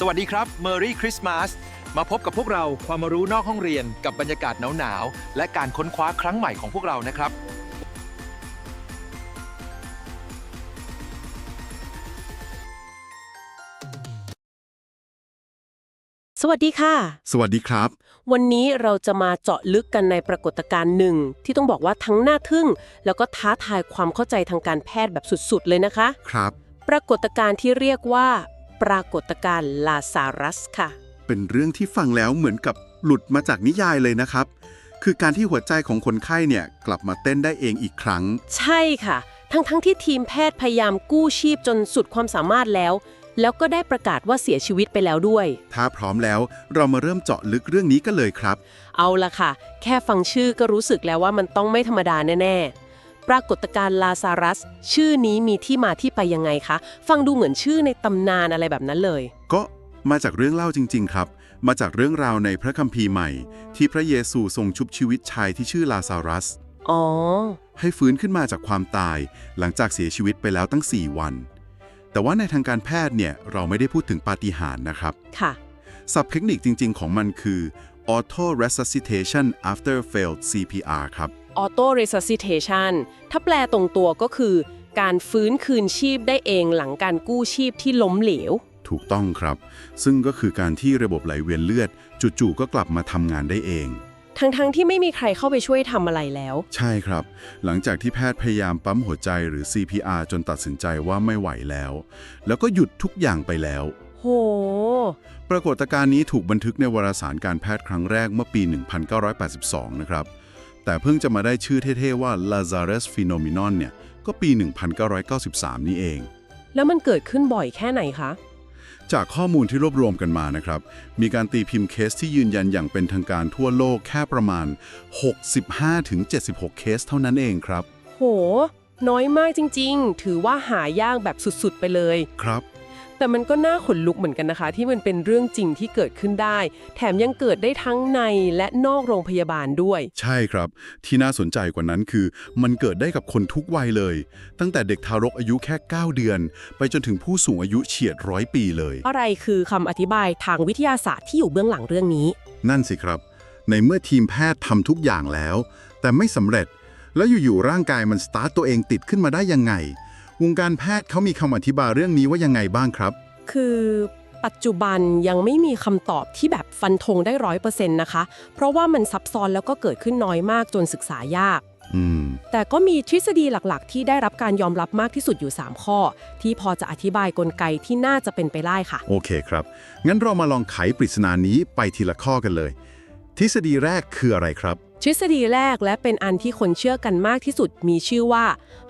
สวัสดีครับ Merry Christmas มาพบกับพวกเราความรู้นอกห้องเรียนกับบรรยากาศหนาวๆ และการค้นคว้าครั้งใหม่ของพวกเรานะครับ สวัสดีค่ะ สวัสดีครับ วันนี้เราจะมาเจาะลึกกันในปรากฏการณ์หนึ่ง ที่ต้องบอกว่าทั้งน่าทึ่ง แล้วก็ท้าทายความเข้าใจทางการแพทย์แบบสุดๆ เลยนะคะ ครับ ปรากฏการณ์ที่เรียกว่า ปรากฏการณ์ลาซารัสค่ะ เป็นเรื่องที่ฟังแล้วเหมือนกับหลุดมาจากนิยายเลยนะครับ คือการที่หัวใจของคนไข้เนี่ยกลับมาเต้นได้เองอีกครั้ง ใช่ค่ะ ทั้งๆที่ทีมแพทย์พยายามกู้ชีพจนสุดความสามารถแล้ว แล้วก็ได้ประกาศว่าเสียชีวิตไปแล้วด้วย ถ้าพร้อมแล้วเรามาเริ่มเจาะลึกเรื่องนี้กันเลยครับ เอาละค่ะ แค่ฟังชื่อก็รู้สึกแล้วว่ามันต้องไม่ธรรมดาแน่ๆ ปรากฏการณ์ลาซารัส ชื่อนี้มีที่มาที่ไปยังไงคะ ฟังดูเหมือนชื่อในตำนานอะไรแบบนั้นเลย ก็มาจากเรื่องเล่าจริง ๆ ครับ มาจากเรื่องราวในพระคัมภีร์ใหม่ ที่พระเยซูทรงชุบชีวิตชายที่ชื่อลาซารัส อ๋อ ให้ฟื้นขึ้นมาจากความตาย หลังจากเสียชีวิตไปแล้วตั้ง 4 วัน แต่ว่าในทางการแพทย์เนี่ยเราไม่ได้พูดถึงปาฏิหาริย์นะครับ ค่ะ ศัพท์เทคนิคจริง ๆ ของมันคือ auto resuscitation after failed CPR ครับ auto resuscitation ถ้าแปลตรงตัวก็คือ การฟื้นคืนชีพได้เองหลังการกู้ชีพที่ล้มเหลว ถูกต้องครับ ซึ่งก็คือการที่ระบบไหลเวียนเลือด จู่ๆก็กลับมาทำงานได้เอง ทั้งๆที่ไม่มีใครเข้าไปช่วยทำอะไรแล้ว ใช่ครับ หลังจากที่แพทย์พยายามปั๊มหัวใจหรือ CPR จนตัดสินใจว่าไม่ไหวแล้ว แล้วก็หยุดทุกอย่างไปแล้ว โห ปรากฏการณ์นี้ถูกบันทึกในวารสารการแพทย์ครั้งแรกเมื่อปี 1982 นะครับ แต่เพิ่งจะมาได้ชื่อเท่ ๆ ว่า Lazarus Phenomenon เนี่ย ก็ปี 1993 นี้เอง แล้วมันเกิดขึ้นบ่อยแค่ไหนคะ จากข้อมูลที่รวบรวมกันมานะครับ มีการตีพิมพ์เคสที่ยืนยันอย่างเป็นทางการทั่วโลกแค่ประมาณ 65-76 เคสเท่านั้นเองครับ โห น้อยมากจริง ๆ ถือว่าหายากแบบสุด ๆ ไปเลย ครับ แต่มันก็น่าขนลุกเหมือนกันนะคะ ที่มันเป็นเรื่องจริงที่เกิดขึ้นได้ แถมยังเกิดได้ทั้งในและนอกโรงพยาบาลด้วย ใช่ครับ ที่น่าสนใจกว่านั้นคือ มันเกิดได้กับคนทุกวัยเลย ตั้งแต่เด็กทารกอายุแค่ 9 เดือน ไปจนถึงผู้สูงอายุเฉียดร้อยปีเลย อะไรคือคำอธิบายทางวิทยาศาสตร์ที่อยู่เบื้องหลังเรื่องนี้ นั่นสิครับ ในเมื่อทีมแพทย์ทำทุกอย่างแล้ว แต่ไม่สำเร็จ แล้วอยู่ๆร่างกายมันสตาร์ตตัวเองติดขึ้นมาได้ยังไง วงการแพทย์เขามีคำอธิบายเรื่องนี้ว่ายังไงบ้างครับ คือปัจจุบันยังไม่มีคำตอบที่แบบฟันธงได้ร้อยเปอร์เซ็นต์นะคะ เพราะว่ามันซับซ้อนแล้วก็เกิดขึ้นน้อยมากจนศึกษายากอืมแต่ก็มีทฤษฎีหลักๆ ที่ได้รับการยอมรับมากที่สุดอยู่ 3 ข้อ ที่พอจะอธิบายกลไกที่น่าจะเป็นไปได้ค่ะ โอเคครับ งั้นเรามาลองไขปริศนานี้ไปทีละข้อกันเลย ทฤษฎีแรกคืออะไรครับ ทฤษฎีแรกและเป็นอันที่คนเชื่อกันมากที่สุดมีชื่อว่า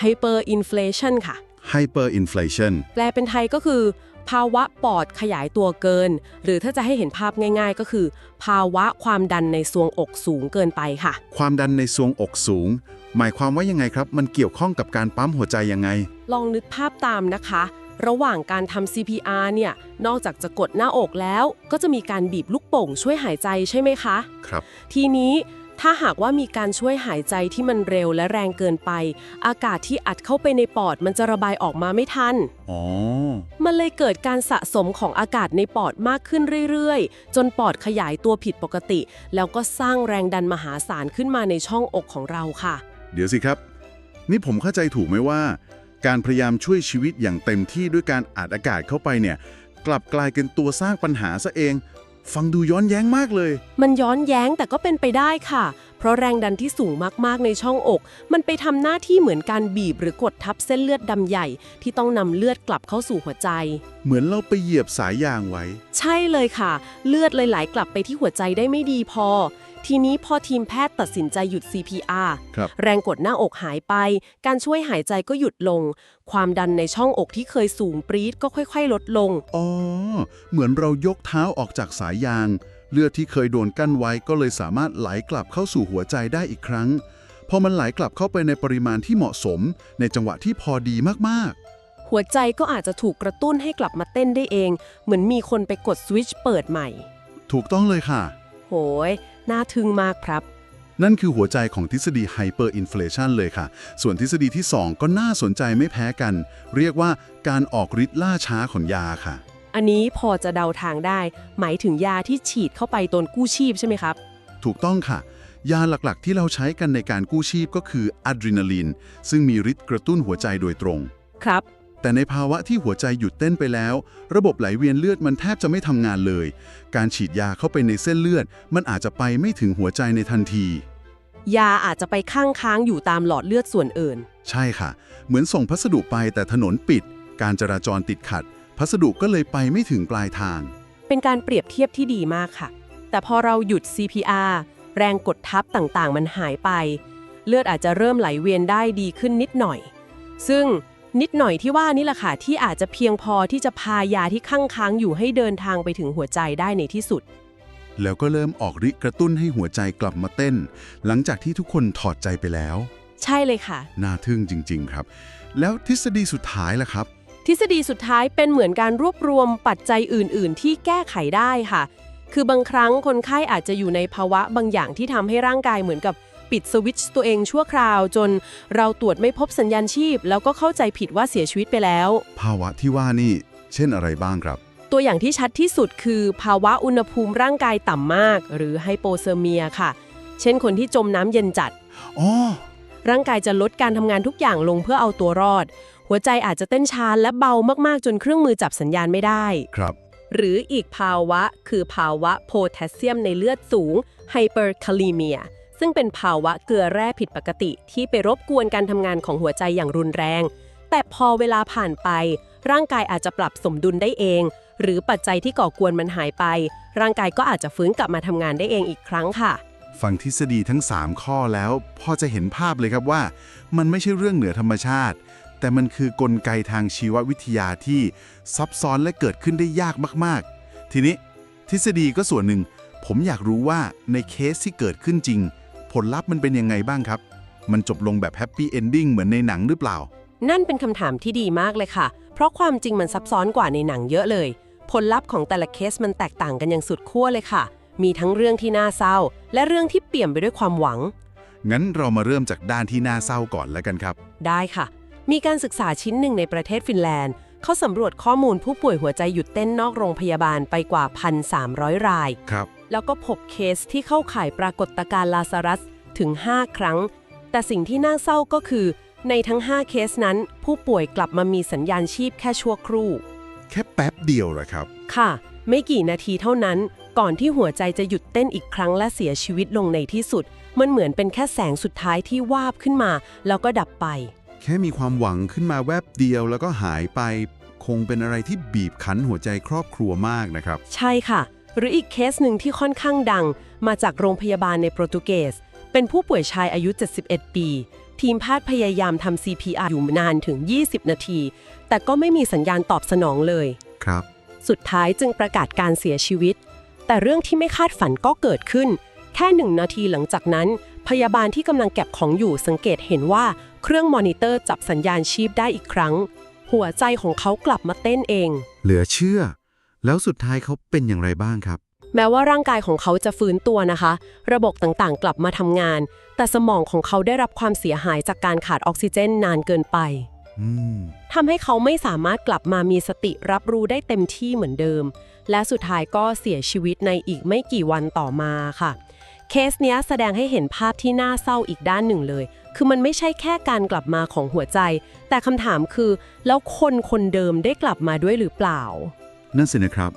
hyperinflation ค่ะ hyperinflation แปลเป็นไทยก็คือ ภาวะปอดขยายตัวเกิน หรือถ้าจะให้เห็นภาพง่ายๆ ก็คือ ภาวะความดันในทรวงอกสูงเกินไปค่ะ ความดันในทรวงอกสูง หมายความว่ายังไงครับ มันเกี่ยวข้องกับการปั๊มหัวใจยังไง ลองนึกภาพตามนะคะ ระหว่างการทำ CPR เนี่ย นอกจากจะกดหน้าอกแล้ว ก็จะมีการบีบลูกโป่งช่วยหายใจใช่ไหมคะ ครับ ทีนี้ ถ้าหากว่ามีการช่วยหายใจที่มันเร็วและแรงเกินไป อากาศที่อัดเข้าไปในปอดมันจะระบายออกมาไม่ทัน อ๋อ มันเลยเกิดการสะสมของอากาศในปอดมากขึ้นเรื่อยๆ จนปอดขยายตัวผิดปกติ แล้วก็สร้างแรงดันมหาศาลขึ้นมาในช่องอกของเราค่ะ เดี๋ยวสิครับ นี่ผมเข้าใจถูกไหมว่า การพยายามช่วยชีวิตอย่างเต็มที่ด้วยการอัดอากาศเข้าไปเนี่ย กลับกลายเป็นตัวสร้างปัญหาซะเอง ฟังดูย้อนแย้งมากเลย มันย้อนแย้งแต่ก็เป็นไปได้ค่ะ เพราะแรงดันที่สูงมากๆในช่องอก มันไปทำหน้าที่เหมือนการบีบหรือกดทับเส้นเลือดดำใหญ่ ที่ต้องนำเลือดกลับเข้าสู่หัวใจ เหมือนเราไปเหยียบสายยางไว้ ใช่เลยค่ะ เลือดเลยไหลกลับไปที่หัวใจได้ไม่ดีพอ ทีนี้พอทีมแพทย์ตัดสินใจหยุด CPR ครับแรงกดหน้าอกหายไป การช่วยหายใจก็หยุดลง ความดันในช่องอกที่เคยสูงปรี๊ดก็ค่อย ๆ ลดลง อ๋อ เหมือนเรายกเท้าออกจากสายยาง เลือดที่เคยโดนกั้นไว้ก็เลยสามารถไหลกลับเข้าสู่หัวใจได้อีกครั้ง พอมันไหลกลับเข้าไปในปริมาณที่เหมาะสม ในจังหวะที่พอดีมากหัวใจก็อาจจะถูกกระตุ้นให้กลับมาเต้นได้เอง เหมือนมีคนไปกดสวิตช์เปิดใหม่ๆถูกต้องเลยค่ะ โหย น่าทึ่งมากครับ นั่นคือหัวใจของทฤษฎี hyperinflation เลยค่ะ ส่วนทฤษฎีที่ 2 ก็น่าสนใจไม่แพ้กัน เรียกว่าการออกฤทธิ์ล่าช้าของยาค่ะ อันนี้พอจะเดาทางได้ หมายถึงยาที่ฉีดเข้าไปตนกู้ชีพใช่ไหมครับ ถูกต้องค่ะ ยาหลักๆ ที่เราใช้กันในการกู้ชีพก็คืออะดรีนาลีนซึ่งมีฤทธิ์กระตุ้นหัวใจโดยตรง ครับ แต่ในภาวะที่หัวใจหยุดเต้นไปแล้ว ระบบไหลเวียนเลือดมันแทบจะไม่ทำงานเลย การฉีดยาเข้าไปในเส้นเลือด มันอาจจะไปไม่ถึงหัวใจในทันที ยาอาจจะไปข้างค้างอยู่ตามหลอดเลือดส่วนอื่น ใช่ค่ะ เหมือนส่งพัสดุไปแต่ถนนปิด การจราจรติดขัด พัสดุก็เลยไปไม่ถึงปลายทาง เป็นการเปรียบเทียบที่ดีมากค่ะ แต่พอเราหยุด CPR แรงกดทับต่างๆ มันหายไป เลือดอาจจะเริ่มไหลเวียนได้ดีขึ้นนิดหน่อย ซึ่ง นิดหน่อยที่ว่านี่แหละค่ะที่อาจจะเพียงพอที่จะพายาที่ข้างค้างอยู่ให้เดินทางไปถึงหัวใจได้ในที่สุด แล้วก็เริ่มออกฤทธิ์กระตุ้นให้หัวใจกลับมาเต้น หลังจากที่ทุกคนถอดใจไปแล้ว ใช่เลยค่ะ น่าทึ่งจริง ๆ ครับ แล้วทฤษฎีสุดท้ายล่ะครับ ทฤษฎีสุดท้ายเป็นเหมือนการรวบรวมปัจจัยอื่น ๆ ที่แก้ไขได้ค่ะ คือบางครั้งคนไข้อาจจะอยู่ในภาวะบางอย่างที่ทำให้ร่างกายเหมือนกับ ปิดสวิตช์ตัวเองชั่วคราว จนเราตรวจไม่พบสัญญาณชีพ แล้วก็เข้าใจผิดว่าเสียชีวิตไปแล้ว ภาวะที่ว่านี่ เช่นอะไรบ้างครับ ตัวอย่างที่ชัดที่สุดคือ ภาวะอุณหภูมิร่างกายต่ำมาก หรือไฮโปเซอร์เมียค่ะ เช่นคนที่จมน้ำเย็นจัด อ๋อ ร่างกายจะลดการทำงานทุกอย่างลงเพื่อเอาตัวรอด หัวใจอาจจะเต้นช้าและเบามากๆ จนเครื่องมือจับสัญญาณไม่ได้ ครับ หรืออีกภาวะคือภาวะโพแทสเซียมในเลือดสูงไฮเปอร์คาลีเมีย ซึ่งเป็นภาวะเกลือแร่ผิดปกติที่ไปรบกวนการทำงานของหัวใจอย่างรุนแรง แต่พอเวลาผ่านไป ร่างกายอาจจะปรับสมดุลได้เอง หรือปัจจัยที่ก่อกวนมันหายไป ร่างกายก็อาจจะฟื้นกลับมาทำงานได้เองอีกครั้งค่ะ ฟังทฤษฎีทั้ง 3 ข้อแล้วพอจะเห็นภาพเลยครับว่า มันไม่ใช่เรื่องเหนือธรรมชาติ แต่มันคือกลไกทางชีววิทยาที่ซับซ้อนและเกิดขึ้นได้ยากมากๆ ทีนี้ทฤษฎีก็ส่วนหนึ่ง ผมอยากรู้ว่าในเคสที่เกิดขึ้นจริง ผลลัพธ์มันเป็นยังไงบ้างครับ มันจบลงแบบแฮปปี้เอนดิ้งเหมือนในหนังหรือเปล่า นั่นเป็นคำถามที่ดีมากเลยค่ะ เพราะความจริงมันซับซ้อนกว่าในหนังเยอะเลย ผลลัพธ์ของแต่ละเคสมันแตกต่างกันอย่างสุดขั้วเลยค่ะ มีทั้งเรื่องที่น่าเศร้า และเรื่องที่เปี่ยมไปด้วยความหวัง งั้นเรามาเริ่มจากด้านที่น่าเศร้าก่อนแล้วกันครับ ได้ค่ะ มีการศึกษาชิ้นหนึ่งในประเทศฟินแลนด์ เขาสำรวจข้อมูลผู้ป่วยหัวใจหยุดเต้นนอกโรงพยาบาลไปกว่า 1,300 ราย ครับ แล้วก็พบเคสที่เข้าข่ายปรากฏการณ์ลาซารัสถึง 5 ครั้ง แต่สิ่งที่น่าเศร้าก็คือ ในทั้ง 5 เคสนั้น ผู้ป่วยกลับมามีสัญญาณชีพแค่ชั่วครู่ แค่แป๊บเดียวเหรอครับ ค่ะ ไม่กี่นาทีเท่านั้น ก่อนที่หัวใจจะหยุดเต้นอีกครั้งและเสียชีวิตลงในที่สุด มันเหมือนเป็นแค่แสงสุดท้ายที่วาบขึ้นมา แล้วก็ดับไป แค่มีความหวังขึ้นมาแวบเดียวแล้วก็หายไป คงเป็นอะไรที่บีบคั้นหัวใจครอบครัวมากนะครับ ใช่ค่ะ หรืออีกเคสหนึ่งที่ค่อนข้างดัง มาจากโรงพยาบาลในโปรตุเกส เป็นผู้ป่วยชายอายุ 71 ปี ทีมแพทย์พยายามทำ CPR อยู่นานถึง 20 นาที แต่ก็ไม่มีสัญญาณตอบสนองเลย ครับ สุดท้ายจึงประกาศการเสียชีวิต แต่เรื่องที่ไม่คาดฝันก็เกิดขึ้น แค่หนึ่งนาทีหลังจากนั้น พยาบาลที่กำลังเก็บของอยู่สังเกตเห็นว่าเครื่องมอนิเตอร์จับสัญญาณชีพได้อีกครั้ง หัวใจของเขากลับมาเต้นเอง เหลือเชื่อ แล้วสุดท้ายเขาเป็นอย่างไรบ้างครับ แม้ว่าร่างกายของเขาจะฟื้นตัวนะคะ ระบบต่างๆ กลับมาทำงาน แต่สมองของเขาได้รับความเสียหายจากการขาดออกซิเจนนานเกินไปอืมทำให้เขาไม่สามารถกลับมามีสติรับรู้ได้เต็มที่เหมือนเดิม และสุดท้ายก็เสียชีวิตในอีกไม่กี่วันต่อมาค่ะ เคสเนี้ยแสดงให้เห็นภาพที่น่าเศร้าอีกด้านหนึ่งเลย คือมันไม่ใช่แค่การกลับมาของหัวใจ แต่คำถามคือ แล้วคนคนเดิมได้กลับมาด้วยหรือเปล่า นั่นสินะครับ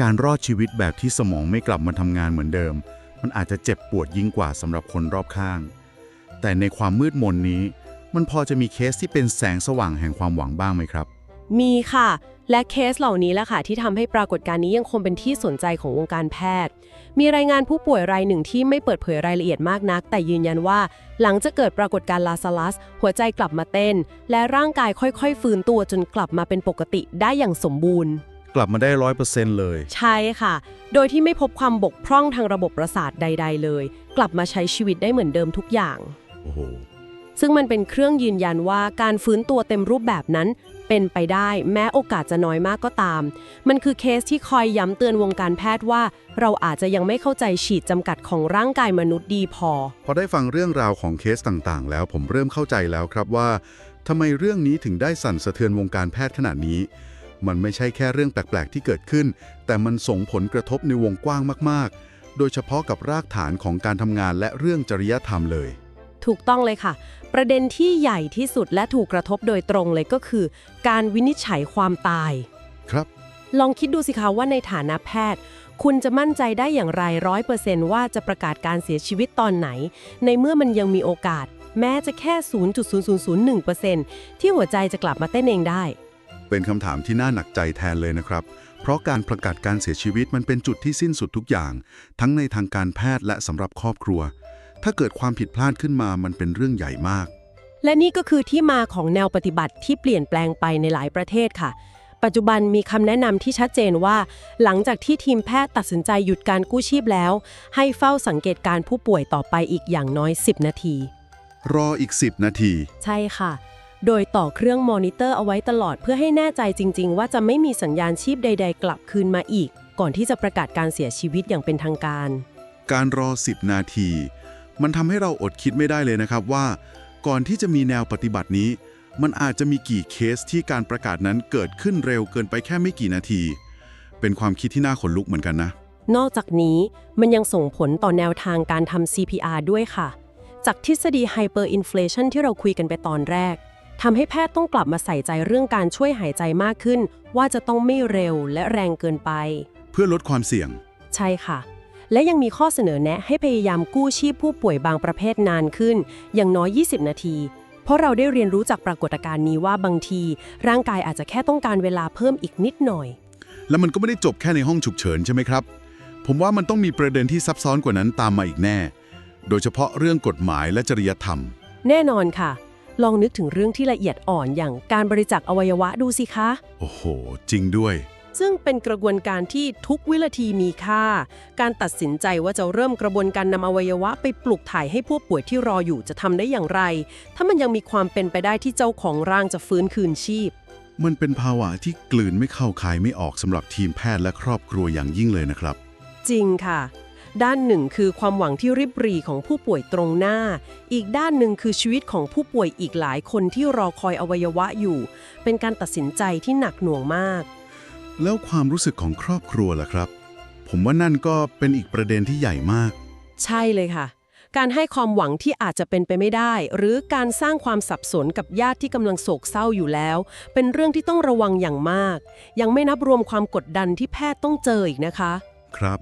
การรอดชีวิตแบบที่สมองไม่กลับมาทำงานเหมือนเดิม มันอาจจะเจ็บปวดยิ่งกว่าสำหรับคนรอบข้าง แต่ในความมืดมนนี้ มันพอจะมีเคสที่เป็นแสงสว่างแห่งความหวังบ้างไหมครับ มีค่ะ และเคสเหล่านี้แหละค่ะที่ทำให้ปรากฏการณ์นี้ยังคงเป็นที่สนใจของวงการแพทย์ มีรายงานผู้ป่วยรายหนึ่งที่ไม่เปิดเผยรายละเอียดมากนัก แต่ยืนยันว่า หลังจะเกิดปรากฏการณ์ลาซาลัส หัวใจกลับมาเต้น และร่างกายค่อยๆ ฟื้นตัวจนกลับมาเป็นปกติได้อย่างสมบูรณ์ ลับมาได้ร้อยเปอร์เซ็นต์เลย ใช่ค่ะ โดยที่ไม่พบความบกพร่องทางระบบประสาทใด ๆ เลย กลับมาใช้ชีวิตได้เหมือนเดิมทุกอย่าง โอ้โห ซึ่งมันเป็นเครื่องยืนยันว่าการฟื้นตัวเต็มรูปแบบนั้น เป็นไปได้แม้โอกาสจะน้อยมากก็ตาม มันคือเคสที่คอยย้ำเตือนวงการแพทย์ว่า เราอาจจะยังไม่เข้าใจฉีดจำกัดของร่างกายมนุษย์ดีพอ พอได้ฟังเรื่องราวของเคสต่างๆ แล้วผมเริ่มเข้าใจแล้วครับว่าทำไมเรื่องนี้ถึงได้สั่นสะเทือนวงการแพทย์ขนาดนี้ มันไม่ใช่แค่เรื่องแปลก ๆ ที่เกิดขึ้น แต่มันส่งผลกระทบในวงกว้างมาก ๆ โดยเฉพาะกับรากฐานของการทำงานและเรื่องจริยธรรมเลย ถูกต้องเลยค่ะ ประเด็นที่ใหญ่ที่สุดและถูกกระทบโดยตรงเลยก็คือ การวินิจฉัยความตาย ครับ ลองคิดดูสิคะว่าในฐานะแพทย์ คุณจะมั่นใจได้อย่างไรร้อยเปอร์เซนต์ว่าจะประกาศการเสียชีวิตตอนไหน ในเมื่อมันยังมีโอกาส แม้จะแค่ 0.0001%ที่หัวใจจะกลับมาเต้นเองได้ เป็นคำถามที่น่าหนักใจแทนเลยนะครับ เพราะการประกาศการเสียชีวิตมันเป็นจุดที่สิ้นสุดทุกอย่าง ทั้งในทางการแพทย์และสำหรับครอบครัว ถ้าเกิดความผิดพลาดขึ้นมามันเป็นเรื่องใหญ่มาก และนี่ก็คือที่มาของแนวปฏิบัติที่เปลี่ยนแปลงไปในหลายประเทศค่ะ ปัจจุบันมีคำแนะนำที่ชัดเจนว่า หลังจากที่ทีมแพทย์ตัดสินใจหยุดการกู้ชีพแล้ว ให้เฝ้าสังเกตการผู้ป่วยต่อไปอีกอย่างน้อย 10 นาที รออีก 10 นาที ใช่ค่ะ โดยต่อเครื่องมอนิเตอร์เอาไว้ตลอดเพื่อให้แน่ใจจริง ๆ ว่าจะไม่มีสัญญาณชีพใด ๆ กลับคืนมาอีก ก่อนที่จะประกาศการเสียชีวิตอย่างเป็นทางการ การรอ 10 นาที มันทำให้เราอดคิดไม่ได้เลยนะครับว่า ก่อนที่จะมีแนวปฏิบัตินี้ มันอาจจะมีกี่เคสที่การประกาศนั้นเกิดขึ้นเร็วเกินไปแค่ไม่กี่นาที เป็นความคิดที่น่าขนลุกเหมือนกันนะ นอกจากนี้มันยังส่งผลต่อแนวทางการทำ CPR ด้วยค่ะ จากทฤษฎี hyperinflation ที่เราคุยกันไปตอนแรก ทำให้แพทย์ต้องกลับมาใส่ใจเรื่องการช่วยหายใจมากขึ้น ว่าจะต้องไม่เร็วและแรงเกินไป เพื่อลดความเสี่ยง ใช่ค่ะ และยังมีข้อเสนอแนะให้พยายามกู้ชีพผู้ป่วยบางประเภทนานขึ้น อย่างน้อย 20 นาที เพราะเราได้เรียนรู้จากปรากฏการณ์นี้ว่าบางที ร่างกายอาจจะแค่ต้องการเวลาเพิ่มอีกนิดหน่อย แล้วมันก็ไม่ได้จบแค่ในห้องฉุกเฉินใช่ไหมครับ ผมว่ามันต้องมีประเด็นที่ซับซ้อนกว่านั้นตามมาอีกแน่ โดยเฉพาะเรื่องกฎหมายและจริยธรรม แน่นอนค่ะ ลองนึกถึงเรื่องที่ละเอียดอ่อนอย่างการบริจาคอวัยวะดูสิคะ โอ้โห จริงด้วย ซึ่งเป็นกระบวนการที่ทุกวินาทีมีค่า การตัดสินใจว่าจะเริ่มกระบวนการนำอวัยวะไปปลูกถ่ายให้ผู้ป่วยที่รออยู่จะทำได้อย่างไร ถ้ามันยังมีความเป็นไปได้ที่เจ้าของร่างจะฟื้นคืนชีพ มันเป็นภาวะที่กลืนไม่เข้าคายไม่ออกสำหรับทีมแพทย์และครอบครัวอย่างยิ่งเลยนะครับ จริงค่ะ ด้านหนึ่งคือความหวังที่ริบหรี่ของผู้ป่วยตรงหน้า อีกด้านหนึ่งคือชีวิตของผู้ป่วยอีกหลายคนที่รอคอยอวัยวะอยู่ เป็นการตัดสินใจที่หนักหน่วงมาก แล้วความรู้สึกของครอบครัวล่ะครับ ผมว่านั่นก็เป็นอีกประเด็นที่ใหญ่มาก ใช่เลยค่ะ การให้ความหวังที่อาจจะเป็นไปไม่ได้ หรือการสร้างความสับสนกับญาติที่กำลังโศกเศร้าอยู่แล้ว เป็นเรื่องที่ต้องระวังอย่างมาก ยังไม่นับรวมความกดดันที่แพทย์ต้องเจออีกนะคะ ครับ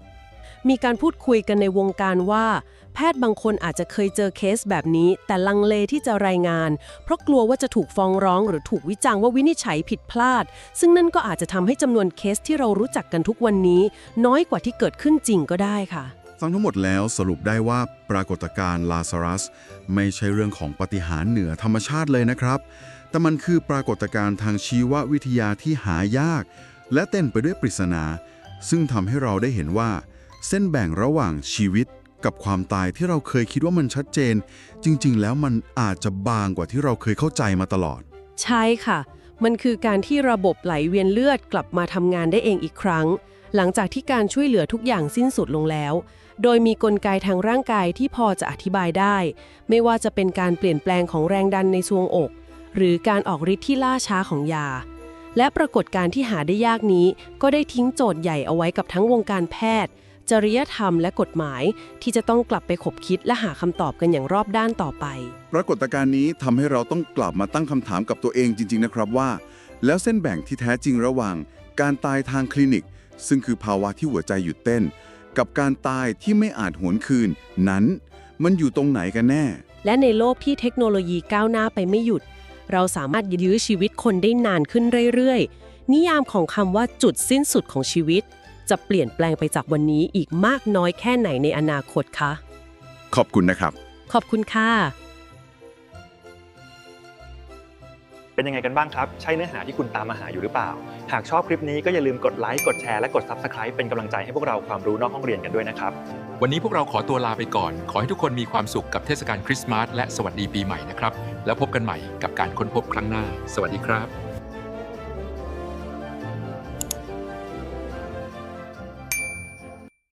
มีการพูดคุยกันในวงการว่า แพทย์บางคนอาจจะเคยเจอเคสแบบนี้ แต่ลังเลที่จะรายงาน เพราะกลัวว่าจะถูกฟ้องร้อง หรือถูกวิจารณ์ว่าวินิจฉัยผิดพลาด ซึ่งนั่นก็อาจจะทำให้จำนวนเคสที่เรารู้จักกันทุกวันนี้ น้อยกว่าที่เกิดขึ้นจริงก็ได้ค่ะฟังทั้งหมดแล้วสรุปได้ว่าปรากฏการณ์ลาซารัส ไม่ใช่เรื่องของปฏิหารเหนือธรรมชาติเลยนะครับ แต่มันคือปรากฏการณ์ทางชีววิทยาที่หายาก และเต้นไปด้วยปริศนา ซึ่งทำให้เราได้เห็นว่า เส้นแบ่งระหว่างชีวิตกับความตายที่เราเคยคิดว่ามันชัดเจน จริง ๆ แล้วมันอาจจะบางกว่าที่เราเคยเข้าใจมาตลอด ใช่ค่ะ มันคือการที่ระบบไหลเวียนเลือดกลับมาทำงานได้เองอีกครั้ง หลังจากที่การช่วยเหลือทุกอย่างสิ้นสุดลงแล้ว โดยมีกลไกทางร่างกายที่พอจะอธิบายได้ ไม่ว่าจะเป็นการเปลี่ยนแปลงของแรงดันในซวงอก หรือการออกฤทธิ์ที่ล่าช้าของยา และปรากฏการที่หาได้ยากนี้ ก็ได้ทิ้งโจทย์ใหญ่เอาไว้กับทั้งวงการแพทย์ จริยธรรมและกฎหมายที่จะต้องกลับไปขบคิดและหาคำตอบกันอย่างรอบด้านต่อไป ปรากฏการณ์นี้ทำให้เราต้องกลับมาตั้งคำถามกับตัวเองจริง ๆ นะครับว่า แล้วเส้นแบ่งที่แท้จริงระหว่าง การตายทางคลินิก ซึ่งคือภาวะที่หัวใจหยุดเต้น กับการตายที่ไม่อาจหวนคืน นั้น มันอยู่ตรงไหนกันแน่ และในโลกที่เทคโนโลยีก้าวหน้าไปไม่หยุด เราสามารถยื้อชีวิตคนได้นานขึ้นเรื่อยๆ นิยามของคำว่าจุดสิ้นสุดของชีวิต จะเปลี่ยนแปลงไปจากวันนี้อีกมากน้อยแค่ไหนในอนาคตคะ ขอบคุณนะครับ ขอบคุณค่ะ เป็นยังไงกันบ้างครับ ใช่เนื้อหาที่คุณตามมาหาอยู่หรือเปล่า หากชอบคลิปนี้ก็อย่าลืมกดไลค์ กดแชร์ และกด Subscribe เป็นกำลังใจให้พวกเราความรู้นอกห้องเรียนกันด้วยนะครับ วันนี้พวกเราขอตัวลาไปก่อน ขอให้ทุกคนมีความสุขกับเทศกาลคริสต์มาสและสวัสดีปีใหม่นะครับ แล้วพบกันใหม่กับการค้นพบครั้งหน้า สวัสดีครับ